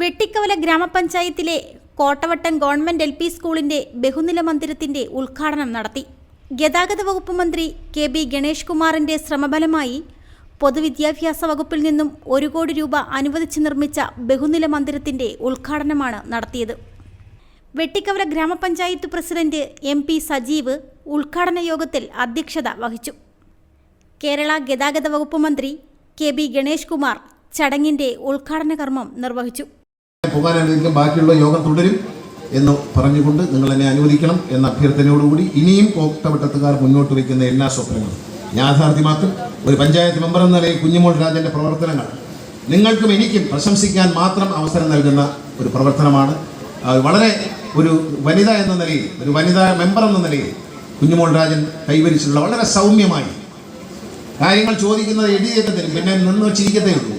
വെട്ടിക്കവല ഗ്രാമപഞ്ചായത്തിലെ Kottavattam government L P സ്കൂളിന്റെ ബഹുനില മന്ദിരത്തിന്റെ ഉദ്ഘാടനം നടത്തി. ഗതാഗത വകുപ്പ് മന്ത്രി കെ ബി ഗണേഷ് കുമാറിന്റെ ശ്രമഫലമായി പൊതുവിദ്യാഭ്യാസ വകുപ്പിൽ നിന്നും ഒരു കോടി രൂപ അനുവദിച്ച് നിർമ്മിച്ച ബഹുനില മന്ദിരത്തിന്റെ ഉദ്ഘാടനമാണ് നടത്തിയത്. വെട്ടിക്കവല ഗ്രാമപഞ്ചായത്ത് പ്രസിഡന്റ് എം പി സജീവ് ഉദ്ഘാടന യോഗത്തിൽ അധ്യക്ഷത വഹിച്ചു. കേരള ഗതാഗത വകുപ്പ് മന്ത്രി കെ ബി ഗണേഷ് കുമാർ ചടങ്ങിന്റെ ഉദ്ഘാടന കർമ്മം നിർവഹിച്ചു. അനുവദിക്കും ബാക്കിയുള്ള യോഗം തുടരും എന്ന് പറഞ്ഞുകൊണ്ട് നിങ്ങൾ എന്നെ അനുവദിക്കണം എന്ന അഭ്യർത്ഥനയോടുകൂടി ഇനിയും കോട്ടവട്ടത്തുകാർ മുന്നോട്ട് വയ്ക്കുന്ന എല്ലാ സ്വപ്നങ്ങളും. യാഥാർത്ഥ്യമാക്കും ഒരു പഞ്ചായത്ത് മെമ്പർ എന്ന നിലയിൽ കുഞ്ഞുമോൾ രാജന്റെ പ്രവർത്തനങ്ങൾ. നിങ്ങൾക്കും എനിക്കും പ്രശംസിക്കാൻ മാത്രം അവസരം നൽകുന്ന ഒരു പ്രവർത്തനമാണ്. വളരെ ഒരു വനിത എന്ന നിലയിൽ ഒരു വനിതാ മെമ്പർ എന്ന നിലയിൽ കുഞ്ഞുമോൾ രാജൻ കൈവരിച്ചിട്ടുള്ള വളരെ സൗമ്യമായി കാര്യങ്ങൾ ചോദിക്കുന്നത് എഴുതിയേക്കത്തിനും പിന്നെ നിന്ന് ചിരിക്കത്തേ ഉള്ളൂ.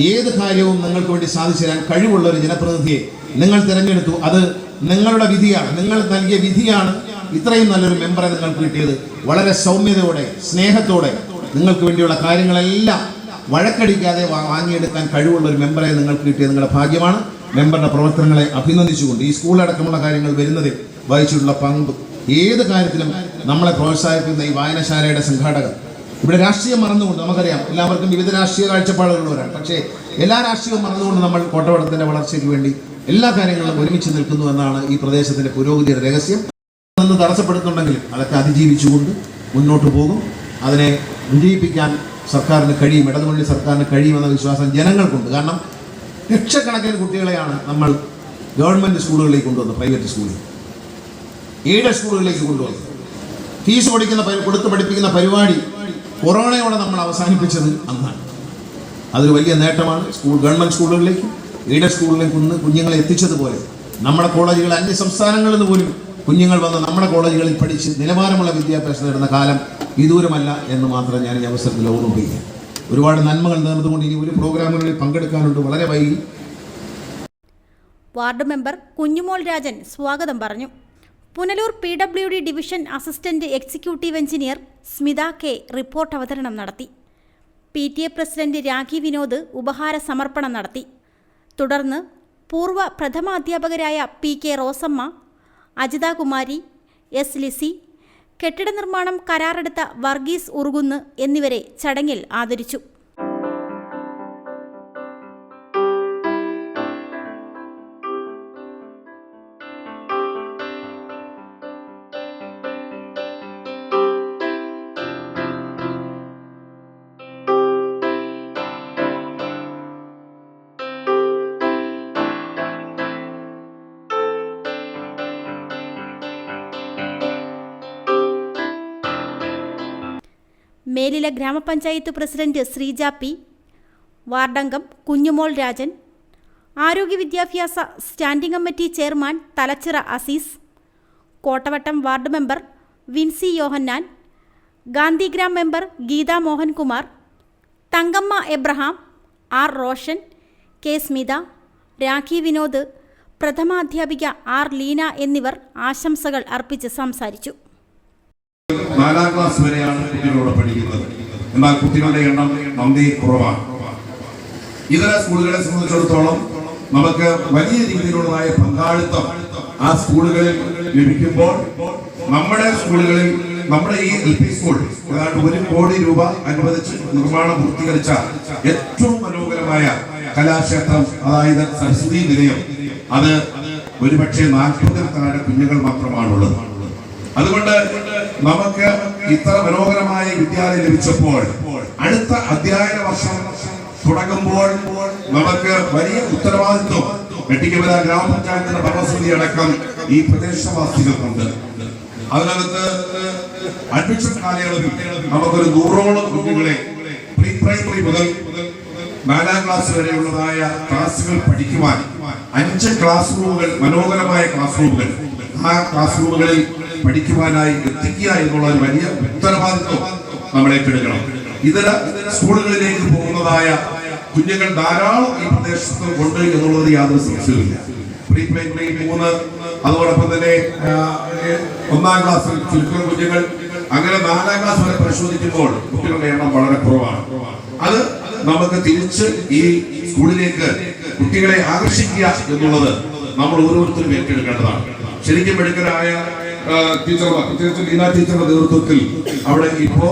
ഏത് കാര്യവും നിങ്ങൾക്ക് വേണ്ടി സാധിച്ചു തരാൻ കഴിവുള്ള ഒരു ജനപ്രതിനിധിയെ നിങ്ങൾ തിരഞ്ഞെടുത്തു. അത് നിങ്ങളുടെ വിധിയാണ്. നിങ്ങൾ നൽകിയ വിധിയാണ് ഇത്രയും നല്ലൊരു മെമ്പറെ നിങ്ങൾക്ക് കിട്ടിയത്. വളരെ സൗമ്യതയോടെ സ്നേഹത്തോടെ നിങ്ങൾക്ക് വേണ്ടിയുള്ള കാര്യങ്ങളെല്ലാം വഴക്കടിക്കാതെ വാങ്ങിയെടുക്കാൻ കഴിവുള്ള ഒരു മെമ്പറെ നിങ്ങൾക്ക് കിട്ടിയത് നിങ്ങളുടെ ഭാഗ്യമാണ്. മെമ്പറുടെ പ്രവർത്തനങ്ങളെ അഭിനന്ദിച്ചുകൊണ്ട് ഈ സ്കൂളടക്കമുള്ള കാര്യങ്ങൾ വരുന്നതിൽ വഹിച്ചിട്ടുള്ള പങ്ക്. ഏത് കാര്യത്തിലും നമ്മളെ പ്രോത്സാഹിപ്പിക്കുന്ന ഈ വായനശാലയുടെ സംഘാടകർ ഇവിടെ രാഷ്ട്രീയം മറന്നുകൊണ്ട് നമുക്കറിയാം എല്ലാവർക്കും വിവിധ രാഷ്ട്രീയ കാഴ്ചപ്പാടുകളുള്ളവരാണ്. പക്ഷേ എല്ലാ രാഷ്ട്രീയവും മറന്നുകൊണ്ട് നമ്മൾ കോട്ടവടത്തിന്റെ വളർച്ചയ്ക്ക് വേണ്ടി എല്ലാ കാര്യങ്ങളും ഒരുമിച്ച് നിൽക്കുന്നു എന്നാണ് ഈ പ്രദേശത്തിന്റെ പുരോഗതിയുടെ രഹസ്യം. നിന്ന് തടസ്സപ്പെടുത്തുന്നുണ്ടെങ്കിലും അതൊക്കെ അതിജീവിച്ചുകൊണ്ട് മുന്നോട്ട് പോകും. അതിനെ വിജയിപ്പിക്കാൻ സർക്കാരിന് കഴിയും ഇടതുമുന്നണി സർക്കാരിന് കഴിയുമെന്ന വിശ്വാസം ജനങ്ങൾക്കുണ്ട്. കാരണം ലക്ഷക്കണക്കിന് കുട്ടികളെയാണ് നമ്മൾ ഗവൺമെന്റ് സ്കൂളുകളിലേക്ക് കൊണ്ടുവന്നത് പ്രൈവറ്റ് സ്കൂളിൽ. എയ്ഡഡ് സ്കൂളുകളിലേക്ക് കൊണ്ടുവന്നത്. ഫീസ് കൊടുക്കുന്ന പരി- കൊടുത്ത് പഠിപ്പിക്കുന്ന പരിപാടി കൊറോണയോടെ നമ്മൾ അവസാനിപ്പിച്ചത് അന്നാണ്. അതൊരു വലിയ നേട്ടമാണ്. സ്കൂൾ ഗവൺമെന്റ് സ്കൂളുകളിലേക്കും എയ്ഡഡ് സ്കൂളിലേക്കും ഒന്ന് കുഞ്ഞുങ്ങളെ എത്തിച്ചതുപോലെ നമ്മുടെ കോളേജുകൾ അന്യ സംസ്ഥാനങ്ങളിൽ നിന്ന് പോലും കുഞ്ഞുങ്ങൾ വന്ന് നമ്മുടെ കോളേജുകളിൽ പഠിച്ച് നിലവാരമുള്ള വിദ്യാഭ്യാസം നേടുന്ന കാലം വിദൂരമല്ല എന്ന് മാത്രം ഞാൻ ഈ അവസരത്തിൽ ഓർമ്മിപ്പിക്കുക. ഒരുപാട് നന്മകൾ നേർന്നുകൊണ്ട് ഇനി ഒരു പ്രോഗ്രാമുകളിൽ പങ്കെടുക്കാനുണ്ട് വളരെ വൈകി. വാർഡ് മെമ്പർ കുഞ്ഞുമോൾ രാജൻ സ്വാഗതം പറഞ്ഞു. Punalur P W D division assistant executive engineer Smitha K report അവതരണം നടത്തി. P T A president Rakhi Vinod ഉപഹാര സമർപ്പണം നടത്തി. തുടർന്ന് പൂർവ പ്രഥമ അധ്യാപകരായ P K Rosamma Ajithakumari S Lizzy കെട്ടിട നിർമ്മാണം കരാറെടുത്ത വർഗീസ് ഉറുകുന്ന് എന്നിവരെ ചടങ്ങിൽ ആദരിച്ചു. മേലില ഗ്രാമപഞ്ചായത്ത് പ്രസിഡന്റ് ശ്രീജ പി വാർഡംഗം കുഞ്ഞുമോൾ രാജൻ ആരോഗ്യ വിദ്യാഭ്യാസ standing committee chairman Thalachira Azeez Kottavattom ward member Vincy Yohannan Gandhigram member Geetha Mohankumar Thankamma Abraham R Roshan K Smitha Rakhi Vinod പ്രഥമാധ്യാപിക R Leena എന്നിവർ ആശംസകൾ അർപ്പിച്ച് സംസാരിച്ചു. നാലാം ക്ലാസ് വരെയാണ് കുട്ടികളോട് പഠിക്കുന്നത്. എന്നാൽ കുട്ടികളുടെ എണ്ണം നന്ദി കുറവാണ്. ഇതര സ്കൂളുകളെ സംബന്ധിച്ചിടത്തോളം നമുക്ക് വലിയ രീതിയിലുള്ളതായ പങ്കാളിത്തം ആ സ്കൂളുകളിൽ ലഭിക്കുമ്പോൾ നമ്മുടെ സ്കൂളുകളിൽ നമ്മുടെ ഈ എൽ പി സ്കൂൾ ഏതാണ്ട് ഒരു കോടി രൂപ അനുവദിച്ച് നിർമ്മാണം പൂർത്തീകരിച്ച ഏറ്റവും മനോഹരമായ കലാക്ഷേത്രം അതായത് സരസ്വതി നിലയം അത് ഒരുപക്ഷെ നാൽപ്പതിൽ കുഞ്ഞുങ്ങൾ മാത്രമാണുള്ളത്. അതുകൊണ്ട് നമുക്ക് ഇത്ര മനോഹരമായ വിദ്യാലയം ലഭിച്ചപ്പോൾ അടുത്ത അധ്യയന വർഷം തുടങ്ങുമ്പോൾ നമുക്ക് വലിയ ഉത്തരവാദിത്വം വെട്ടിക്കവല ഗ്രാമപഞ്ചായത്തിന്റെ ഭരണസമിതി അടക്കം ഈ പ്രദേശവാസികൾക്കുണ്ട്. അതിനകത്ത് അഡ്മിഷൻ കാലയളവിൽ നമുക്കൊരു നൂറോളം കുട്ടികളെ പ്രീ പ്രൈമറി മുതൽ നാലാം ക്ലാസ് വരെയുള്ളതായ ക്ലാസ്സുകൾ പഠിക്കുവാൻ അഞ്ച് ക്ലാസ് റൂമുകൾ മനോഹരമായ ക്ലാസ് റൂമുകൾ. ആ ക്ലാസ് റൂമുകളിൽ പഠിക്കുവാനായി എത്തിക്കുക എന്നുള്ള ഒരു വലിയ ഉത്തരവാദിത്വം നമ്മളെ ഏറ്റെടുക്കണം ഇതര സ്കൂളുകളിലേക്ക് പോകുന്നതായ കുഞ്ഞുങ്ങൾ ധാരാളം ഈ പ്രദേശത്ത് ഉണ്ട് എന്നുള്ളത് യാതൊരു സംശയവുമില്ല. പ്രീ പ്രൈമറി മൂന്ന് അതോടൊപ്പം തന്നെ ഒന്നാം ക്ലാസ്സിൽ ചുരുക്കം കുഞ്ഞുങ്ങൾ അങ്ങനെ നാലാം ക്ലാസ് വരെ പരിശോധിക്കുമ്പോൾ കുട്ടികളുടെ എണ്ണം വളരെ കുറവാണ്. അത് നമുക്ക് തിരിച്ച് ഈ സ്കൂളിലേക്ക് കുട്ടികളെ ആകർഷിക്കുക എന്നുള്ളത് നമ്മൾ ഓരോരുത്തരും ഏറ്റെടുക്കേണ്ടതാണ്. ശരിക്കും മിടുക്കരായ ആ, ടീച്ചർമാർ പ്രത്യേകിച്ച് ലീന ടീച്ചറുടെ നേതൃത്വത്തിൽ അവിടെ ഇപ്പോ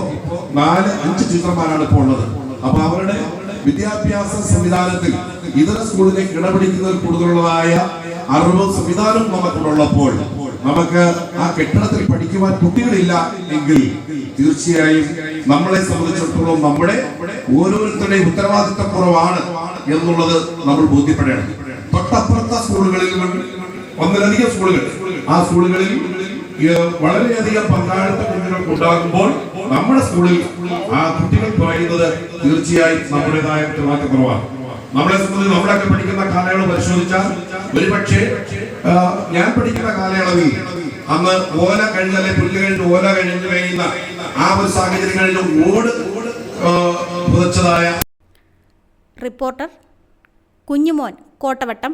നാല് അഞ്ച് ടീച്ചർമാരാണ് ഇപ്പോൾ ഉള്ളത്. അപ്പൊ അവരുടെ വിദ്യാഭ്യാസ സംവിധാനത്തിൽ ഇതര സ്കൂളിലേക്ക് ഇടപെടിക്കുന്നതിൽ കൂടുതലുള്ളതായ അറിവ് സംവിധാനം നമുക്കുള്ളപ്പോൾ നമുക്ക് ആ കെട്ടിടത്തിൽ പഠിക്കുവാൻ കുട്ടികളില്ല എങ്കിൽ തീർച്ചയായും നമ്മളെ സംബന്ധിച്ചിടത്തോളം നമ്മുടെ ഓരോരുത്തരുടെയും ഉത്തരവാദിത്തക്കുറവാണ് എന്നുള്ളത് നമ്മൾ ബോധ്യപ്പെടണം തൊട്ടപ്പുറത്തെ സ്കൂളുകളിൽ ഒന്നിലധികം സ്കൂളുകൾ. ആ സ്കൂളുകളിൽ വളരെയധികം പങ്കാളിത്ത കുഞ്ഞുങ്ങൾക്ക് ഉണ്ടാകുമ്പോൾ നമ്മുടെ സ്കൂളിൽ ആ കുട്ടികൾ പറയുന്നത് തീർച്ചയായും നമ്മുടേതായ കുറവാണ് നമ്മളെ സംബന്ധിച്ച് നമ്മളൊക്കെ പഠിക്കുന്ന കാലയളവ് പരിശോധിച്ചാൽ ഒരുപക്ഷെ ഞാൻ പഠിക്കുന്ന കാലയളവിൽ അന്ന് ഓല കഴിഞ്ഞാലെ പുല്ല് കഴിഞ്ഞ് ഓല കഴിഞ്ഞ് കഴിയുന്ന ആ ഒരു സാഹചര്യങ്ങളിൽ ഓട് പുതച്ചതായ റിപ്പോർട്ടർ കുഞ്ഞുമോൻ കോട്ടവട്ടം